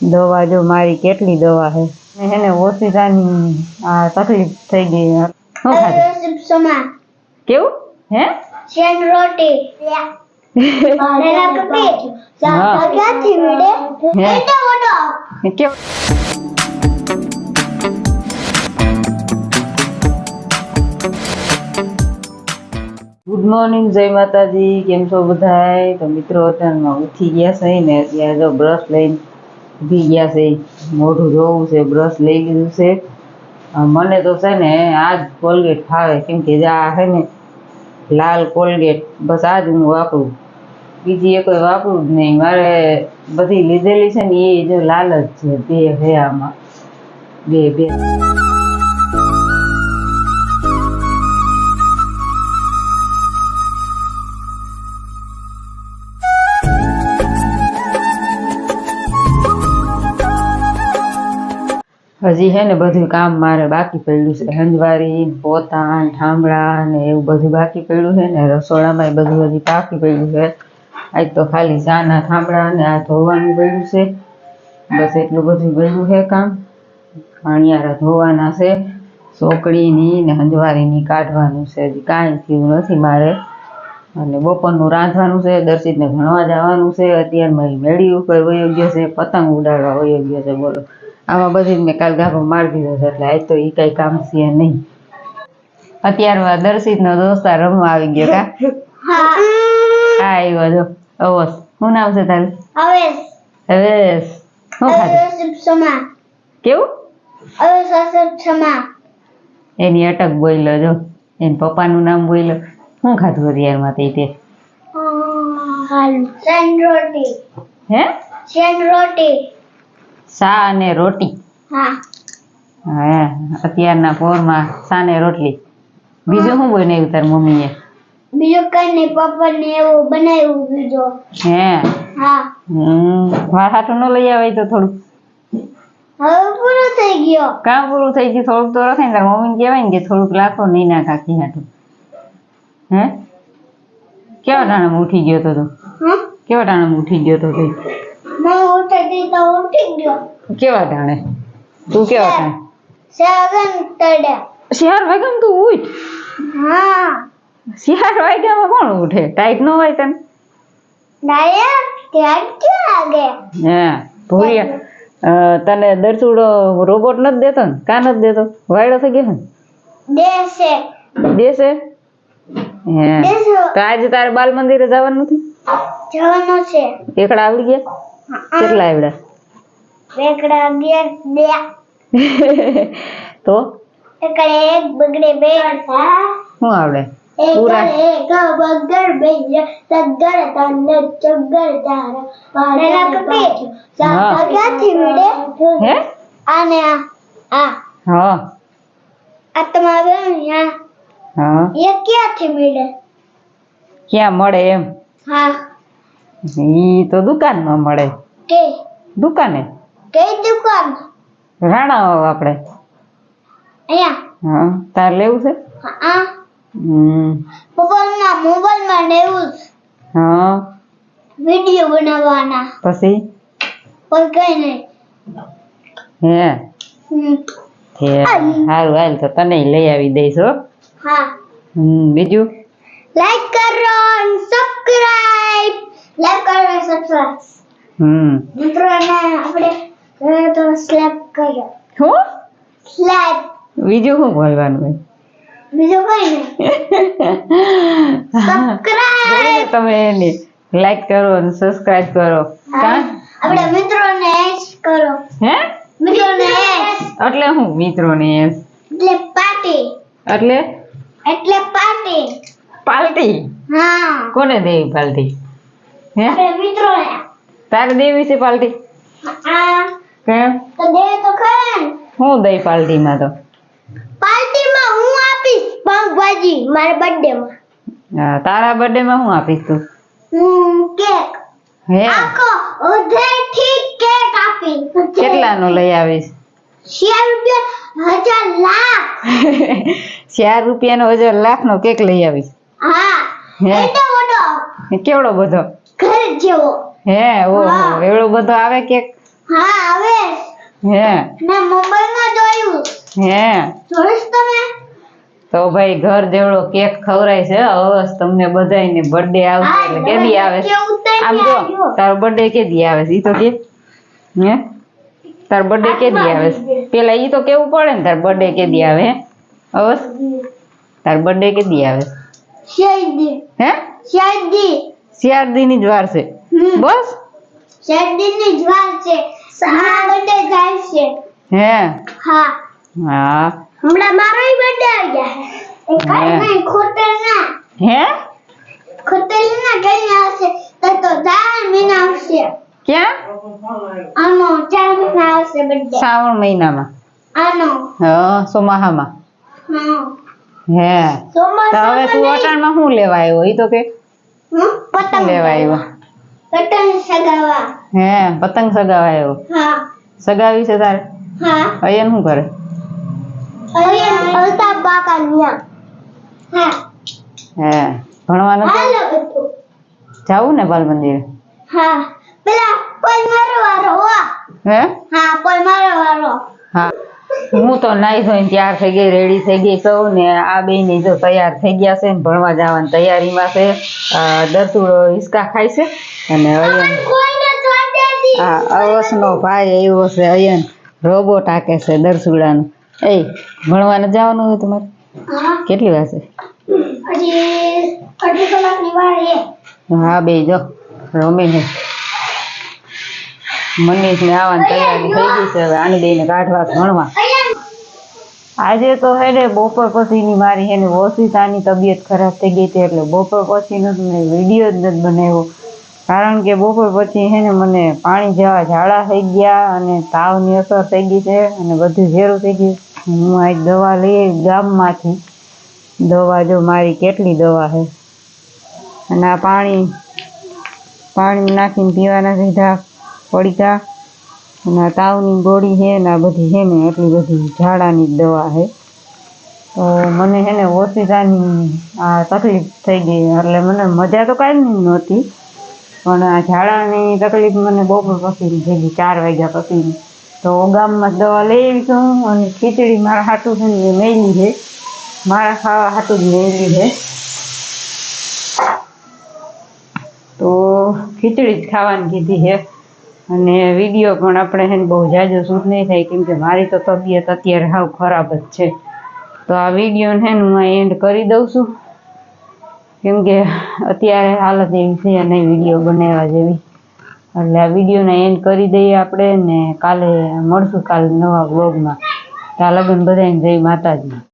દવા જો મારી કેટલી દવા છે? હે ને ઓશિતાની આ તકલીફ થઈ ગઈ. શું ખાધું? સમા કેવું? હે? શેન રોટી. કેવું? ગુડ મોર્નિંગ જય માતાજી. કેમ છો બધાય? તો મિત્રો અત્યારમાં ઉઠી ગયા છે ને અત્યારે જો બ્રશ લઈને ઊભી ગયા છે, મોઢું ધોવું છે બ્રશ લઈ લીધું છે. મને તો છે ને આ જ કોલગેટ ફાવે, કેમ કે આ છે ને લાલ કોલગેટ, બસ આ જ હું વાપરું. બીજી એ કોઈ વાપરું જ નહીં. મારે બધી લીધેલી છે ને એ જો લાલ જ છે, બે છે આમાં. બે બે. હજી છે ને બધું કામ મારે બાકી પડ્યું છે. હંજવારી પોતા ઠામડા ને એવું બધું બાકી પડ્યું છે ને રસોડામાં બધું હજી બાકી પડ્યું છે. આજ તો ખાલી ચાના, ઠામડા ને આ ધોવાનું પડ્યું છે. બસ એટલું બધું પડ્યું છે કામ. પાણીયારા ધોવાના છે. સોકડીની ને હંજવારીની કાઢવાનું છે. હજી કાંઈ થયું નથી મારે. અને બપોરનું રાંધવાનું છે, દર્શિતને ભણવા જવાનું છે. અત્યારમાં મેળી ઉપર વયો છે, પતંગ ઉડાડવા વયો છે બોલો. આમાં બધી મેં કાલ ગાભો મારી દીધો છે એટલે આજ તો એ કઈ કામ છે નહીં. અત્યારમાં દર્શિતનો દોસ્તાર રમવા આવી ગયો કા? હા. આવ્યો જો. અવસ શું નામ છે તારું? અવેશ. અવેશ. શું ખાધું? સમા કેવું? અવેશ સમા એની અટક બોલ્યો જો. એન પપ્પાનું નામ બોલ્યો. શું ખાધું અત્યારમાં તે તે? રોટી. હે? રોટી. સા અને રોટી. હા. હા અત્યારના પોરમાં સાને રોટલી. બીજું શું બનાવ્યું તાર મમ્મીએ? બીજું કઈ નહીં પપ્પા ને એવું બનાવ્યું બીજો. હે? હા. હમ મારા હાટું ન લઈ આવે તો થોડું હવે પૂરો થઈ ગયો. કામ પૂરું થઈ ગયું થોડુંક તો રખાય ને તાર મમ્મીને કહેવાય ને કે થોડુંક લાખો નહીં ના કાકી હાટું. હે? કેવા ટાણમ ઉઠી ગયો તો તું? કેવા ટાણામાં ઉઠી ગયો તો તું? તો ઉઠી ગયો કેવા ટાણે? તું કેવા ટાણે? સેવન તડ્યા? શિયાર વાગ્યામાં તું ઉઠ. હા. શિયાર વાગ્યામાં કોણ ઉઠે? ટાઈટ નો હોય તને? હે ભૂરિયા તને દરચુડો રોબોટ નથી દેતો ને? કા નથી દેતો? વાયડો થઈ ગયો દેશે. દેશે? હે. તો આજે તારે બાલ મંદિરે જવાનું નથી? જવાનું છે. એકડા આવડી ગયા? કેટલા આવડ્યા વેકડા અગિયાર બે. તો? એકડે એક બગડે બે. શું આવડે? પૂરા. એક બગડ બે. સગડ તને ચગડ તારા પાડેલા કપી સાતા. ક્યાંથી મળે? હે? આને આ. આ. હા. આ તમારે અહીંયા હા. એ ક્યાંથી મળે? ક્યાં મળે એમ? હા. ઈ તો દુકાનમાં મળે. કે? દુકાને? કઈ દુકાન? રાણા આપણે. અહીંયા? હા તાર લેવું છે? હા. હમ. મોબાઈલમાં મોબાઈલમાં લેવું હા. વિડિયો બનાવવાના. પછી? પણ કઈ નહીં. હે? હે સારું હાલ તો તને લઈ આવી દઈશ હો. હા. હમ બીજું? લાઈક કરો અને સબસ્ક્રાઇબ લાઈક કરો અને સબસ્ક્રાઇબ હમ. મિત્રોને આપણે કહે તો સ્લેપ કરો શું સ્લેપ બીજું શું બોલવાનું હોય? બીજું કઈ નહીં. સબસ્ક્રાઇબ તમે એની લાઈક કરો અને સબસ્ક્રાઇબ કરો. કા? આપણે મિત્રોને એસ કરો. હે? મિત્રોને એસ એટલે હું? મિત્રોને એમ એટલે પાર્ટી. એટલે? એટલે પાર્ટી. પાલટી? હા. કોને દેવી પાલટી? હે? તારે દેવી છે પાલટી? આ કેમ તો દે તો ખરા ને. હું દઈ તો. હું આપીશ પાવભાજી મારા બર્થડે માં હા, તારા બર્થડે માં હું આપીશ તું? હું કેક. હે? આખો અધેથી કેક આપી કેટલાનો લઈ આવીશ? શેર રૂપિયા હજાર લાખ. ચાર રૂપિયાનો હજાર લાખ નો કેક લઈ આવીશ. હા. હે? કેવડો બધો? ઘર જેવો હે ઓહો. એવડો બધો આવે કેક હા આવે. હે. મેં મોબાઈલમાં જોયું. હે. જોઈશ તમે? તો ભાઈ ઘર જેવડો કેક ખવરાય છે હવે તમને બધાયને બર્થડે આવશે એટલે આવે છે? કેવું તઈ આમ જો તારો બર્થડે કેદી આવે છે ઈ તો કે હે? તાર બર્થડે કેદી આવે છે? પેલા ઈ તો કેવું પડે ને તાર બર્થડે કેદી આવે હે? અવસ તાર બર્થડે કેદી આવે છે? હે? શેરડી. ચાર દીની જ વાર છે બસ? શેરડીની જ વાર છે. મારા બર્થડે થાય છે. હે? હા. હા. હમણાં મારો બર્થડે આવી ગયા એ કાંઈ હે. નહીં ના. હે? ખોટે ના કઈ આવશે. તો તો ચાર મહિના આવશે. ક્યાં? આનો ચાર મહિના આવશે બર્થડે શ્રાવણ મહિનામાં. આનો. હા સોમાહામાં હા. હે. તો હવે તું અટાણમાં શું લેવા આવ્યો? ઈ તો કે પતંગ. લેવા આવ્યો પતંગ સગાવા. હે પતંગ સગાવા આવ્યો હા. સગાવી છે તારે? હા. અયન શું કરે? અયન અલ્તાફ બાકા ન્યા. હા. હે ભણવાનું હાલો જાવું ને બાલ મંદિરે હા. પેલા કોઈ મારો વારો હો. હે? હા કોઈ મારો વારો. હા. હું તો નાઈ ધોઈને તૈયાર થઈ ગઈ રેડી થઈ ગઈ સૌ ને આ બે ની જો તૈયાર થઈ ગયા છે ને ભણવા જવાની તૈયારીમાં છે. દરતુડો હિસકા ખાય છે અને અયન આ અવસનો ભાઈ આવ્યો છે અયન રોબોટ હાકે છે દરસુડાનું એ ભણવા નથી જવાનું હોય તમારે? કેટલી છે? હા બે જો રમે છે. મનીષ ને આવવાની તૈયારી થઈ ગઈ છે હવે આની બેને કાઢવા ભણવા આજે તો હે ને બપોર પછીની મારી હે ને ઓશિતાની તબિયત ખરાબ થઈ ગઈ હતી એટલે બપોર પછીનો મેં વીડિયો જ નથી બનાવ્યો. કારણ કે બપોર પછી હે ને મને પાણી જેવા ઝાડા થઈ ગયા અને તાવની અસર થઈ ગઈ છે અને બધું ઝેરું થઈ ગયું. હું આજ દવા લઈ ગામમાંથી. દવા જો મારી કેટલી દવા છે અને આ પાણી પાણી નાખીને પીવાના સીધા પડીકા અને આ તાવની ગોળી છે ને આ બધી છે ને એટલી બધી ઝાડાની જ દવા છે. તો મને છે ને ઓશિતાની આ તકલીફ થઈ ગઈ. એટલે મને મજા તો કાંઈ નહોતી. પણ આ ઝાડાની તકલીફ મને બપોર પછી થઈ ગઈ. ચાર વાગ્યા પછી. તો ગામમાં દવા લઈ આવી છું. અને ખીચડી મારા હાટું છે ને મેલી છે. મારા ખાવા હાટું જ મેલી છે. તો ખીચડી જ ખાવાની કીધી છે. અને વીડિયો પણ આપણે છે બહુ જાજો શૂટ નહીં થાય, કેમ કે મારી તો તબિયત અત્યારે હાવ ખરાબ જ છે. તો આ વીડિયો હું આ એન્ડ કરી દઉં છું. કેમ કે અત્યારે હાલત એવી છે નહીં વીડિયો બનાવવા જેવી. એટલે આ વિડીયોને એન્ડ કરી દઈએ આપણે ને કાલે, મળશું કાલે નવા વ્લોગમાં ત્યાં લગ્ન બધાને જય માતાજી.